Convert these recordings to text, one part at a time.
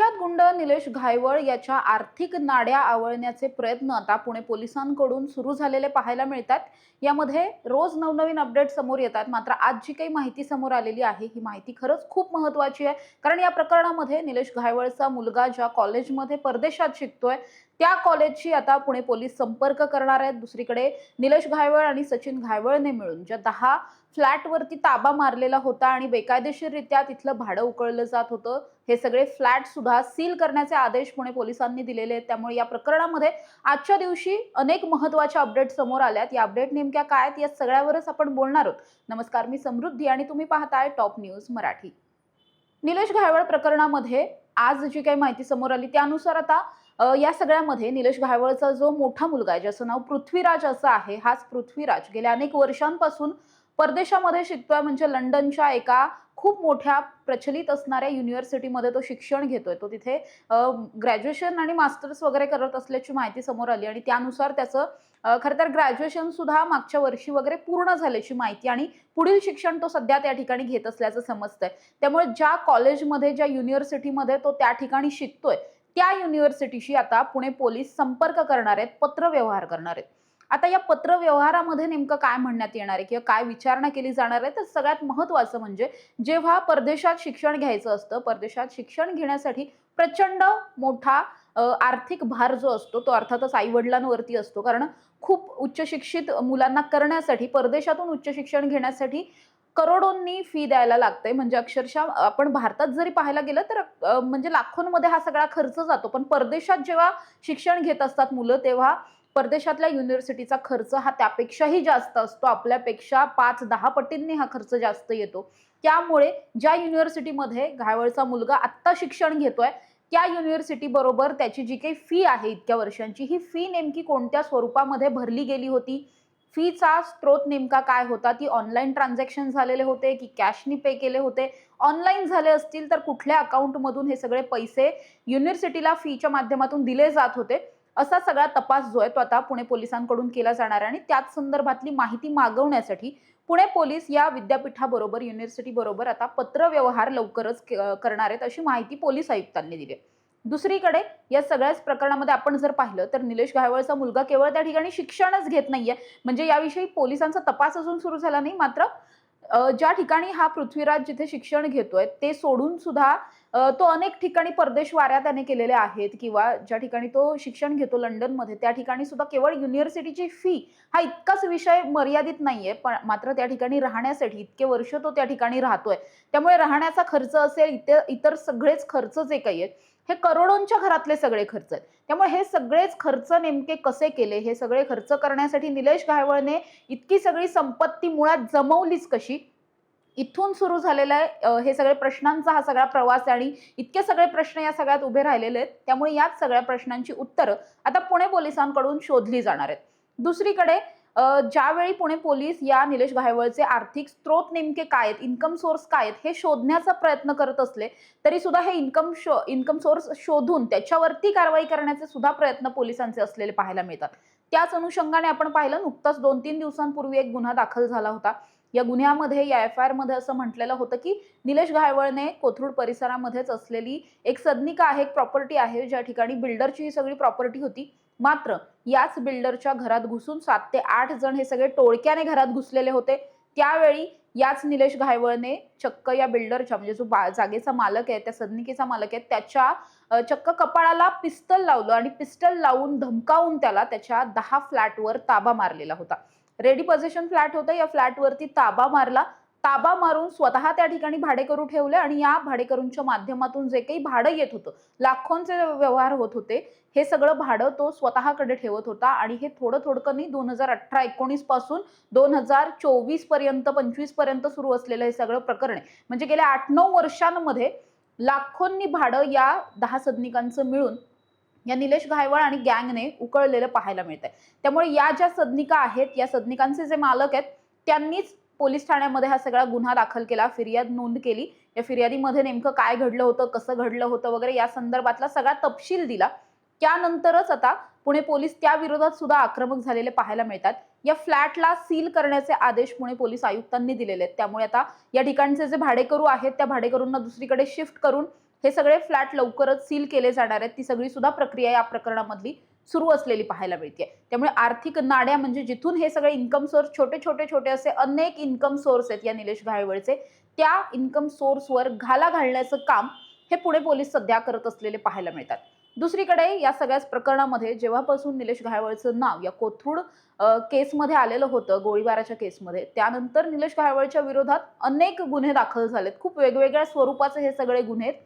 कुख्यात गुंड निलेश घायवळ याच्या आर्थिक नाड्या आवळण्याचे प्रयत्न आता पुणे पोलिसांकडून सुरू झालेले पाहायला मिळतात. यामध्ये रोज नवनवीन अपडेट समोर येतात. मात्र आज जी काही माहिती समोर आलेली आहे ही माहिती खरंच खूप महत्वाची आहे. कारण या प्रकरणामध्ये निलेश घायवळचा मुलगा ज्या कॉलेजमध्ये परदेशात शिकतोय त्या कॉलेजशी आता पुणे पोलीस संपर्क करणार आहेत. दुसरीकडे निलेश घायवळ आणि सचिन घायवळने मिळून ज्या दहा फ्लॅटवरती ताबा मारलेला होता आणि बेकायदेशीररित्या तिथलं भाडं उकळलं जात होतं हे सगळे फ्लॅट सुद्धा सील करण्याचे आदेश पुणे पोलिसांनी दिलेले आहेत. त्यामुळे या प्रकरणामध्ये आजच्या दिवशी अनेक महत्त्वाच्या अपडेट समोर आल्यात. या अपडेट नेमक्या काय आहेत या सगळ्यावरच आपण बोलणार आहोत. नमस्कार मी समृद्धी आणि तुम्ही पाहताय टॉप न्यूज मराठी. निलेश घायवळ प्रकरणामध्ये आज जी काही माहिती समोर आली त्यानुसार आता या सगळ्यामध्ये निलेश भायवळचा जो मोठा मुलगा आहे ज्याचं नाव पृथ्वीराज असं आहे हाच पृथ्वीराज. गेल्या अनेक वर्षांपासून परदेशामध्ये शिकतोय म्हणजे लंडनच्या एका खूप मोठ्या प्रचलित असणाऱ्या युनिव्हर्सिटीमध्ये तो शिक्षण घेतोय. तो तिथे ग्रॅज्युएशन आणि मास्टर्स वगैरे करत असल्याची माहिती समोर आली आणि त्यानुसार त्याचं खरं तर ग्रॅज्युएशन सुद्धा मागच्या वर्षी वगैरे पूर्ण झाल्याची माहिती आणि पुढील शिक्षण तो सध्या त्या ठिकाणी घेत असल्याचं समजतंय. त्यामुळे ज्या कॉलेजमध्ये ज्या युनिव्हर्सिटीमध्ये तो त्या ठिकाणी शिकतोय त्या युनिव्हर्सिटीशी आता पुणे पोलीस संपर्क करणार आहेत पत्रव्यवहार करणार आहेत. आता या पत्रव्यवहारामध्ये नेमकं काय म्हणण्यात येणार आहे किंवा काय विचारणा केली जाणार आहे तर सगळ्यात महत्त्वाचं म्हणजे जेव्हा परदेशात शिक्षण घ्यायचं असतं परदेशात शिक्षण घेण्यासाठी प्रचंड मोठा आर्थिक भार जो असतो तो अर्थातच आई वडिलांवरती असतो. कारण खूप उच्च शिक्षित मुलांना करण्यासाठी परदेशातून उच्च शिक्षण घेण्यासाठी करोडोंनी फी द्यायला लागते म्हणजे अक्षरशः आपण भारतात जरी पाहायला गेलं तर म्हणजे लाखोंमध्ये हा सगळा खर्च जातो. पण परदेशात जेव्हा शिक्षण घेत असतात मुलं तेव्हा परदेशातल्या युनिव्हर्सिटीचा खर्च हा त्यापेक्षाही जास्त असतो. आपल्यापेक्षा पाच दहा पटींनी हा खर्च जास्त येतो. त्यामुळे ज्या युनिव्हर्सिटीमध्ये घायवळचा मुलगा आत्ता शिक्षण घेतोय त्या युनिव्हर्सिटी बरोबर त्याची जी काही फी आहे इतक्या वर्षांची ही फी नेमकी कोणत्या स्वरूपामध्ये भरली गेली होती? फीचा स्त्रोत नेमका काय होता? ती ऑनलाईन ट्रान्झॅक्शन झालेले होते की कॅशनी पे केले होते? ऑनलाईन झाले असतील तर कुठल्या अकाउंटमधून हे सगळे पैसे युनिव्हर्सिटीला फीच्या माध्यमातून दिले जात होते? असा सगळा तपास जो आहे तो आता पुणे पोलिसांकडून केला जाणार आहे आणि त्याच संदर्भातली माहिती मागवण्यासाठी पुणे पोलीस या विद्यापीठाबरोबर युनिव्हर्सिटी बरोबर आता पत्रव्यवहार लवकरच करणार आहेत अशी माहिती पोलीस आयुक्तांनी दिली आहे. दुसरीकडे या सगळ्याच प्रकरणामध्ये आपण जर पाहिलं तर निलेश घायवळचा मुलगा केवळ त्या ठिकाणी शिक्षणच घेत नाहीये. म्हणजे याविषयी पोलिसांचा तपास अजून सुरू झाला नाही. मात्र ज्या ठिकाणी हा पृथ्वीराज जिथे शिक्षण घेतोय ते सोडून सुद्धा तो अनेक ठिकाणी परदेश वाऱ्या त्याने केलेल्या आहेत किंवा ज्या ठिकाणी तो शिक्षण घेतो लंडनमध्ये त्या ठिकाणी सुद्धा केवळ युनिव्हर्सिटीची फी हा इतकाच विषय मर्यादित नाहीये पण मात्र त्या ठिकाणी राहण्यासाठी इतके वर्ष तो त्या ठिकाणी राहतोय. त्यामुळे राहण्याचा खर्च असेल इतर इतर सगळेच खर्च जे काही आहेत हे करोडोंच्या घरातले सगळे खर्च आहेत. त्यामुळे हे सगळेच खर्च नेमके कसे केले हे सगळे खर्च करण्यासाठी निलेश घायवळने इतकी सगळी संपत्ती मुळात जमवलीच कशी? इथून सुरू झालेलं आहे. हे सगळे प्रश्नांचा हा सगळा प्रवास आहे आणि इतके सगळे प्रश्न या सगळ्यात उभे राहिलेले आहेत. त्यामुळे याच सगळ्या प्रश्नांची उत्तरं आता पुणे पोलिसांकडून शोधली जाणार आहेत. दुसरीकडे ज्यावेळी पुणे पोलीस या निलेश घायवळचे आर्थिक स्त्रोत नेमके काय आहेत इन्कम सोर्स काय आहेत हे शोधण्याचा प्रयत्न करत असले तरी सुद्धा हे इन्कम शो इन्कम सोर्स शोधून त्याच्यावरती कारवाई करण्याचे सुद्धा प्रयत्न पोलिसांचे असलेले पाहायला मिळतात. त्याच अनुषंगाने आपण पाहिलं नुकताच दोन तीन दिवसांपूर्वी एक गुन्हा दाखल झाला होता. या गुन्ह्यामध्ये या एफ आय आरमध्ये असं म्हटलेलं होतं की निलेश घायवळने कोथरूड परिसरामध्येच असलेली एक सदनिका आहे एक प्रॉपर्टी आहे ज्या ठिकाणी बिल्डरची ही सगळी प्रॉपर्टी होती. मात्र याच बिल्डरच्या घरात घुसून सात ते आठ जण हे सगळे टोळक्याने घरात घुसलेले होते. त्यावेळी याच निलेश घायवळने चक्क या बिल्डरच्या म्हणजे जो बा- जागेचा मालक आहे त्या सदनिकेचा मालक आहे त्याच्या चक्क कपाळाला पिस्तल लावलं आणि पिस्तल लावून धमकावून त्याला त्याच्या दहा फ्लॅटवर ताबा मारलेला होता. रेडी पोझिशन फ्लॅट होतं. या फ्लॅटवरती ताबा मारला. ताबा मारून स्वतः त्या ठिकाणी भाडेकरू ठेवले आणि या भाडेकरूंच्या माध्यमातून जे काही भाडं येत होतं लाखोंचे व्यवहार होत होते हे सगळं भाडं तो स्वतःकडे ठेवत होता आणि हे थोडं थोडकं नाही दोन हजार अठरा एकोणीसपासून दोन हजार चोवीसपर्यंत पंचवीसपर्यंत सुरू असलेलं हे सगळं प्रकरण आहे. म्हणजे गेल्या आठ नऊ वर्षांमध्ये लाखोंनी भाडं या दहा सदनिकांचं मिळून या निलेश घायवळ आणि गँगने उकळलेलं पाहायला मिळत आहे त्यामुळे या ज्या सदनिका आहेत या सदनिकांचे जे मालक आहेत त्यांनीच पोलीस ठाण्यामध्ये हा सगळा गुन्हा दाखल केला फिर्याद नोंद केली. या फिर्यादीमध्ये नेमकं काय घडलं होतं कसं घडलं होतं वगैरे या संदर्भातला सगळा तपशील दिला. त्यानंतरच आता पुणे पोलीस त्या विरोधात सुद्धा आक्रमक झालेले पाहायला मिळतात. या फ्लॅटला सील करण्याचे आदेश पुणे पोलीस आयुक्तांनी दिलेले आहेत. त्यामुळे आता या ठिकाणचे जे भाडेकरू आहेत त्या भाडेकरूंना दुसरीकडे शिफ्ट करून हे सगळे फ्लॅट लवकरच सील केले जाणार आहेत. ती सगळी सुद्धा प्रक्रिया या प्रकरणामधली सुरू असलेली पाहायला मिळते त्यामुळे आर्थिक नाड्या म्हणजे जिथून हे सगळे इन्कम सोर्स छोटे छोटे छोटे असे अनेक इन्कम सोर्स आहेत या निलेश घाळवळचे त्या इन्कम सोर्सवर घाला घालण्याचं काम हे पुणे पोलीस सध्या करत असलेले पाहायला मिळतात. दुसरीकडे या सगळ्याच प्रकरणामध्ये जेव्हापासून निलेश घाळवळचं नाव या कोथरूड केसमध्ये आलेलं होतं गोळीबाराच्या केसमध्ये त्यानंतर निलेश घाळवळच्या विरोधात अनेक गुन्हे दाखल झालेत. खूप वेगवेगळ्या स्वरूपाचे हे सगळे गुन्हे आहेत.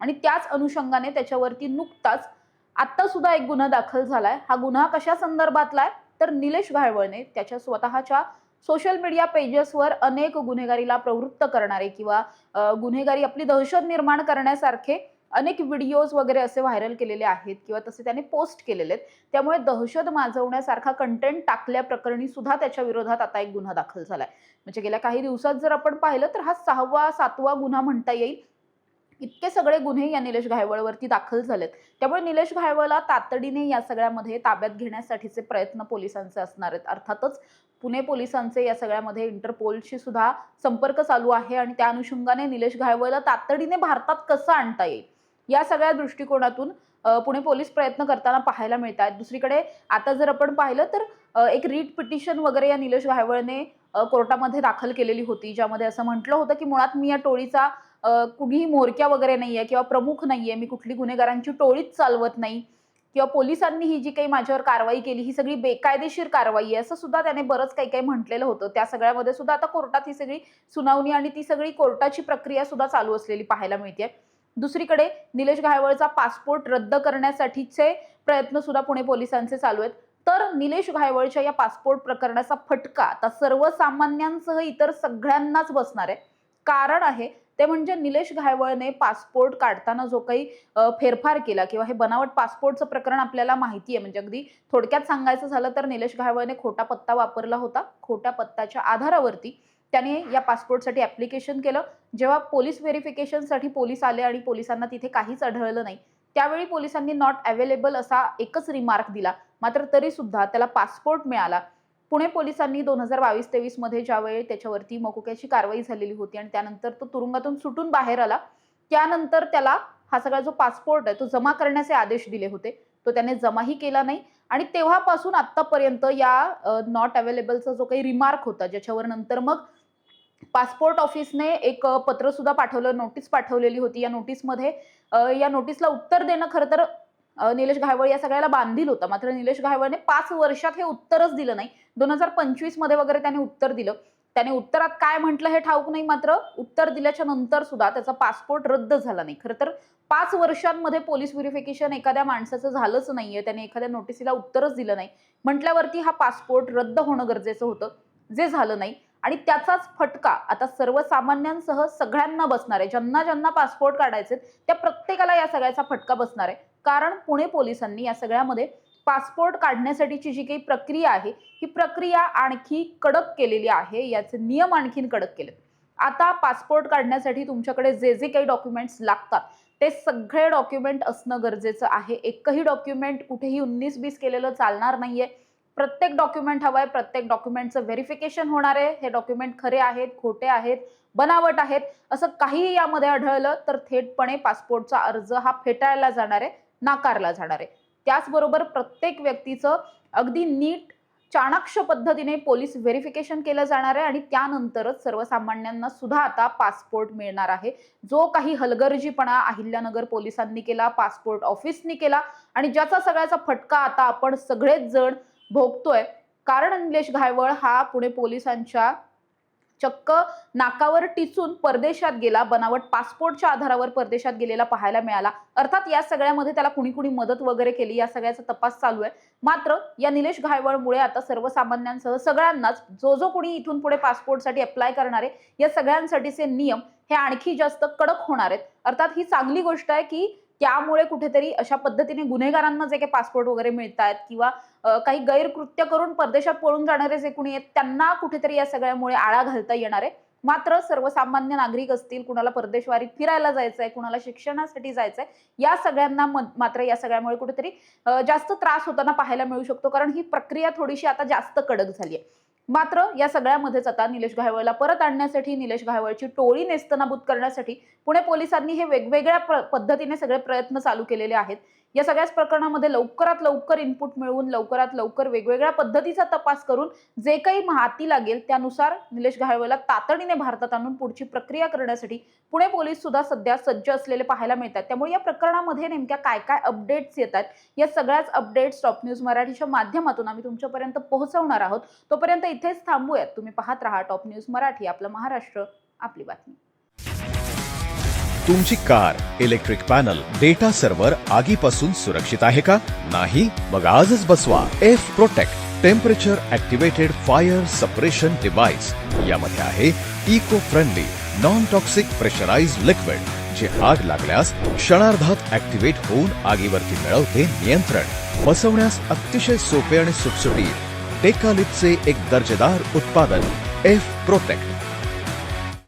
आणि त्याच अनुषंगाने त्याच्यावरती नुकताच आत्ता सुद्धा एक गुन्हा दाखल झालाय. हा गुन्हा कशा संदर्भातला आहे? तर निलेश घाळवळने त्याच्या स्वतःच्या सोशल मीडिया पेजेसवर अनेक गुन्हेगारीला प्रवृत्त करणारे किंवा गुन्हेगारी आपली दहशत निर्माण करण्यासारखे अनेक व्हिडिओज वगैरे असे व्हायरल केलेले आहेत किंवा तसे त्याने पोस्ट केलेले आहेत. त्यामुळे दहशत माजवण्यासारखा कंटेंट टाकल्या प्रकरणी सुद्धा त्याच्या विरोधात आता एक गुन्हा दाखल झालाय. म्हणजे गेल्या काही दिवसात जर आपण पाहिलं तर हा सहावा सातवा गुन्हा म्हणता येईल. इतके सगळे गुन्हे या निलेश घायवळवरती दाखल झालेत. त्यामुळे निलेश घायवळला तातडीने या सगळ्यामध्ये ताब्यात घेण्यासाठीचे प्रयत्न पोलिसांचे असणार आहेत. अर्थातच पुणे पोलिसांचे या सगळ्यामध्ये इंटरपोलशी सुद्धा संपर्क चालू आहे आणि त्या अनुषंगाने निलेश घायवळला तातडीने भारतात कसं आणता येईल? या सगळ्या दृष्टिकोनातून पुणे पोलीस प्रयत्न करताना पाहायला मिळत आहेत दुसरीकडे आता जर आपण पाहिलं तर एक रीट पिटिशन वगैरे या निलेश घायवळने कोर्टामध्ये दाखल केलेली होती ज्यामध्ये असं म्हटलं होतं की मुळात मी या टोळीचा कुणीही मोरक्या वगैरे नाहीये किंवा प्रमुख नाहीये मी कुठली गुन्हेगारांची टोळीच चालवत नाही किंवा पोलिसांनी ही जी काही माझ्यावर कारवाई केली ही सगळी बेकायदेशीर कारवाई आहे असं सुद्धा त्याने बरंच काही काही म्हटलेलं होतं. त्या सगळ्यामध्ये सुद्धा आता कोर्टात ही सगळी सुनावणी आणि ती सगळी कोर्टाची प्रक्रिया सुद्धा चालू असलेली पाहायला मिळते दुसरीकडे निलेश घायवळचा पासपोर्ट रद्द करण्यासाठीचे प्रयत्न सुद्धा पुणे पोलिसांचे चालू आहेत. तर निलेश घायवळच्या या पासपोर्ट प्रकरणाचा फटका आता सर्वसामान्यांसह इतर सगळ्यांनाच बसणार आहे. कारण आहे ते म्हणजे निलेश घायवळने पासपोर्ट काढताना जो काही फेरफार केला किंवा हे बनावट पासपोर्टचं प्रकरण आपल्याला माहिती आहे. म्हणजे अगदी थोडक्यात सांगायचं झालं तर निलेश घायवळने खोटा पत्ता वापरला होता. खोट्या पत्त्याच्या आधारावरती त्याने या पासपोर्टसाठी ऍप्लिकेशन केलं. जेव्हा पोलीस व्हेरिफिकेशनसाठी पोलीस आले आणि पोलिसांना तिथे काहीच आढळलं नाही त्यावेळी पोलिसांनी नॉट अवेलेबल असा एकच रिमार्क दिला. मात्र तरी सुद्धा त्याला पासपोर्ट मिळाला. पुणे पोलिसांनी दोन हजार बावीस तेवीसमध्ये ज्यावेळी त्याच्यावरती मकोक्याची कारवाई झालेली होती आणि त्यानंतर तो तुरुंगातून सुटून बाहेर आला त्यानंतर त्याला हा सगळा जो पासपोर्ट आहे तो जमा करण्याचे आदेश दिले होते. तो त्याने जमाही केला नाही आणि तेव्हापासून आतापर्यंत या नॉट अवेलेबलचा जो काही रिमार्क होता ज्याच्यावर नंतर मग पासपोर्ट ऑफिसने एक पत्र सुद्धा पाठवलं नोटीस पाठवलेली होती. या नोटीसमध्ये या नोटीसला उत्तर देणं खरं तर निलेश घायवळ या सगळ्याला बांधील होतं. मात्र निलेश घायवळने पाच वर्षात हे उत्तरच दिलं नाही. दोन हजार पंचवीसमध्ये वगैरे त्याने उत्तर दिलं. त्याने उत्तरात काय म्हटलं हे ठाऊक नाही मात्र उत्तर दिल्याच्या नंतर सुद्धा त्याचा पासपोर्ट रद्द झाला नाही. खरं तर पाच वर्षांमध्ये पोलीस व्हेरिफिकेशन एखाद्या माणसाचं झालंच नाहीये. त्याने एखाद्या नोटिसीला उत्तरच दिलं नाही. म्हटल्यावरती हा पासपोर्ट रद्द होणं गरजेचं होतं. जे झालं नाही आणि त्याचाच फटका आता सर्वसामान्यांसह सगळ्यांना बसणार आहे. ज्यांना ज्यांना पासपोर्ट काढायचे त्या प्रत्येकाला या सगळ्याचा फटका बसणार आहे. कारण पुणे पोलिसांनी या सगळ्यामध्ये पासपोर्ट काढण्यासाठीची जी काही प्रक्रिया आहे ही प्रक्रिया आणखी कडक केलेली आहे. याचे नियम आणखीन कडक केले आता पासपोर्ट काढण्यासाठी तुमच्याकडे जे जे काही डॉक्युमेंट्स लागतात ते सगळे डॉक्युमेंट असणं गरजेचं आहे. एकही डॉक्युमेंट कुठेही उन्नीस बीस केलेलं चालणार नाहीये. प्रत्येक डॉक्युमेंट हवं आहे प्रत्येक डॉक्युमेंटचं व्हेरिफिकेशन होणार आहे. हे डॉक्युमेंट खरे आहेत खोटे आहेत बनावट आहेत असं काहीही यामध्ये आढळलं तर थेटपणे पासपोर्टचा अर्ज हा फेटाळला जाणार आहे नाकारला जाणार आहे. त्याचबरोबर प्रत्येक व्यक्तीचं अगदी नीट चाणाक्ष पद्धतीने पोलीस व्हेरिफिकेशन केलं जाणार आहे आणि त्यानंतरच सर्वसामान्यांना सुद्धा आता पासपोर्ट मिळणार आहे. जो काही हलगर्जीपणा अहिल्यानगर पोलिसांनी केला पासपोर्ट ऑफिसनी केला आणि ज्याचा सगळ्याचा फटका आता आपण सगळेच जण भोगतोय. कारण निलेश घायवळ हा पुणे पोलिसांच्या चक्क नाकावर टिचून परदेशात गेला. बनावट पासपोर्टच्या आधारावर परदेशात गेलेला पाहायला मिळाला. अर्थात या सगळ्यामध्ये त्याला कुणी कुणी मदत वगैरे केली या सगळ्याचा तपास चालू आहे. मात्र या निलेश घायवळमुळे आता सर्वसामान्यांसह सगळ्यांनाच जो जो कुणी इथून पुढे पासपोर्टसाठी अप्लाय करणार आहे या सगळ्यांसाठीचे नियम हे आणखी जास्त कडक होणार आहेत. अर्थात ही चांगली गोष्ट आहे की त्यामुळे कुठेतरी अशा पद्धतीने गुन्हेगारांना जे काही पासपोर्ट वगैरे मिळतात किंवा काही गैरकृत्य करून परदेशात पळून जाणारे जे कुणी आहेत त्यांना कुठेतरी या सगळ्यामुळे आळा घालता येणार आहे. मात्र सर्वसामान्य नागरिक असतील कुणाला परदेशवारीत फिरायला जायचंय कुणाला शिक्षणासाठी जायचंय या सगळ्यांना मात्र या सगळ्यामुळे कुठेतरी जास्त त्रास होताना पाहायला मिळू शकतो. कारण ही प्रक्रिया थोडीशी आता जास्त कडक झाली आहे. मात्र या सगळ्यामध्येच आता निलेश घायवळला परत आणण्यासाठी निलेश घायवळची टोळी नेस्तनाबूत करण्यासाठी पुणे पोलिसांनी हे वेगवेगळ्या पद्धतीने सगळे प्रयत्न चालू केलेले आहेत. या सगळ्याच प्रकरणामध्ये लवकरात लवकर इनपुट मिळवून लवकरात लवकर वेगवेगळ्या पद्धतीचा तपास करून जे काही माहिती लागेल त्यानुसार निलेश घायवळला तातडीने भारतात आणून पुढची प्रक्रिया करण्यासाठी पुणे पोलीस सुद्धा सध्या सज्ज असलेले पाहायला मिळतात. त्यामुळे या प्रकरणामध्ये नेमक्या काय काय अपडेट्स येतात या सगळ्याच अपडेट्स टॉप न्यूज मराठीच्या माध्यमातून आम्ही तुमच्यापर्यंत पोहोचवणार आहोत. तोपर्यंत इथेच थांबूयात. तुम्ही पाहत राहा टॉप न्यूज मराठी आपलं महाराष्ट्र आपली बातमी. तुमची car electric panel data server आगीपासून सुरक्षित आहे का? नाही मग आजच बसवा. F protect temperature activated fire suppression device यामध्ये आहे eco friendly non toxic pressurise liquid जे आग लागल्यास क्षणार्धात ऍक्टिव्हेट होऊन आगीवरती मिळवते नियंत्रण. बसवण्यास अतिशय सोपे आणि सुटसुटीत. टेकालिपचे एक दर्जेदार उत्पादन एफ प्रोटेक्ट.